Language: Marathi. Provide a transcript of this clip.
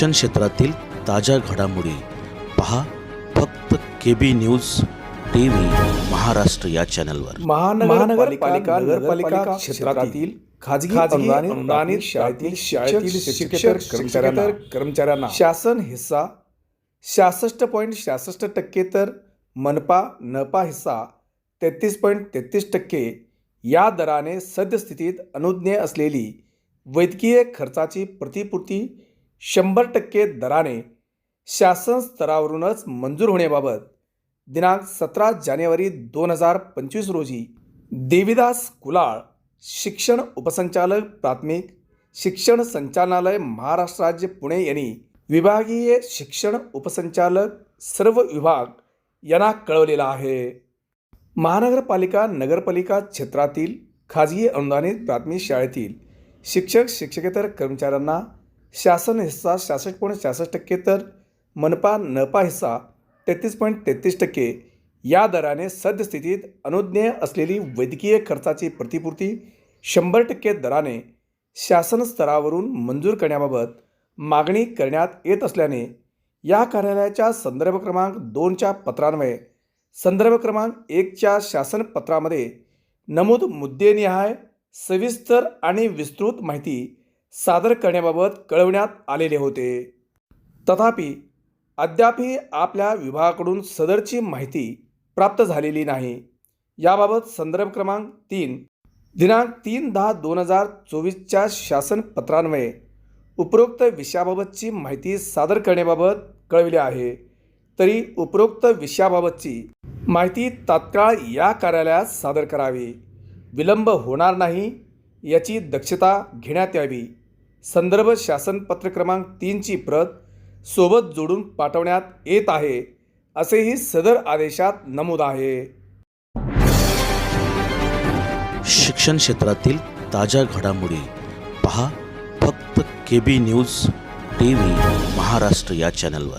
शिक्षण क्षेत्रातील ताज्या घडामोडी पहा फक्त K B news T V Maharashtra या चॅनलवर. महानगरपालिका नगरपालिका क्षेत्रातील खाजगी अनुदानित अनुदानित शाळेतील शाळेतील शिक्षकेतर कर्मचाऱ्यांना कर्मचाऱ्यांना शासन हिस्सा सहासष्ट पॉईंट सहासष्ट टक्के तर मनपा नपा हिस्सा तेहतीस पॉईंट तेहतीस टक्के या दराने सद्यस्थितीत अनुज्ञेय असलेली वैद्यकीय खर्चाची प्रतिपूर्ती शंभर टक्के दराने शासन स्तरावरूनच मंजूर होण्याबाबत दिनांक सतरा जानेवारी दोन हजार पंचवीस रोजी देविदास कुलाळ शिक्षण उपसंचालक प्राथमिक शिक्षण संचालनालय महाराष्ट्र राज्य पुणे यांनी विभागीय शिक्षण उपसंचालक सर्व विभाग यांना कळवलेला आहे. महानगरपालिका नगरपालिका क्षेत्रातील खाजगी अनुदानित प्राथमिक शाळेतील शिक्षक शिक्षकेतर कर्मचाऱ्यांना शासन हिस्सा सहासष्ट पॉईंट सहासष्ट टक्के तर मनपा नपा हिस्सा तेहतीस पॉईंट तेहतीस टक्के या दराने सद्यस्थितीत अनुज्ञेय असलेली वैद्यकीय खर्चाची प्रतिपूर्ती शंभर टक्के दराने शासन स्तरावरून मंजूर करण्याबाबत मागणी करण्यात येत असल्याने या कार्यालयाच्या संदर्भ क्रमांक दोनच्या पत्रान्वये संदर्भ क्रमांक एकच्या शासन पत्रामध्ये नमूद मुद्देनिहाय सविस्तर आणि विस्तृत माहिती सादर करण्याबाबत कळवण्यात आलेले होते. तथापि अद्यापही आपल्या विभागाकडून सदरची माहिती प्राप्त झालेली नाही. याबाबत संदर्भ क्रमांक तीन दिनांक तीन दहा दोन हजार चोवीसच्या शासन पत्रान्वये उपरोक्त विषयाबाबतची माहिती सादर करण्याबाबत कळविली आहे. तरी उपरोक्त विषयाबाबतची माहिती तात्काळ या कार्यालयात सादर करावी. विलंब होणार नाही याची दक्षता घेण्यात यावी. संदर्भ शासनपत्र क्रमांक तीनची प्रत सोबत जोडून पाठवण्यात येत आहे असेही सदर आदेशात नमूद आहे. शिक्षण क्षेत्रातील ताज्या घडामोडी पहा फक्त K B news T V Maharashtra या चॅनलवर.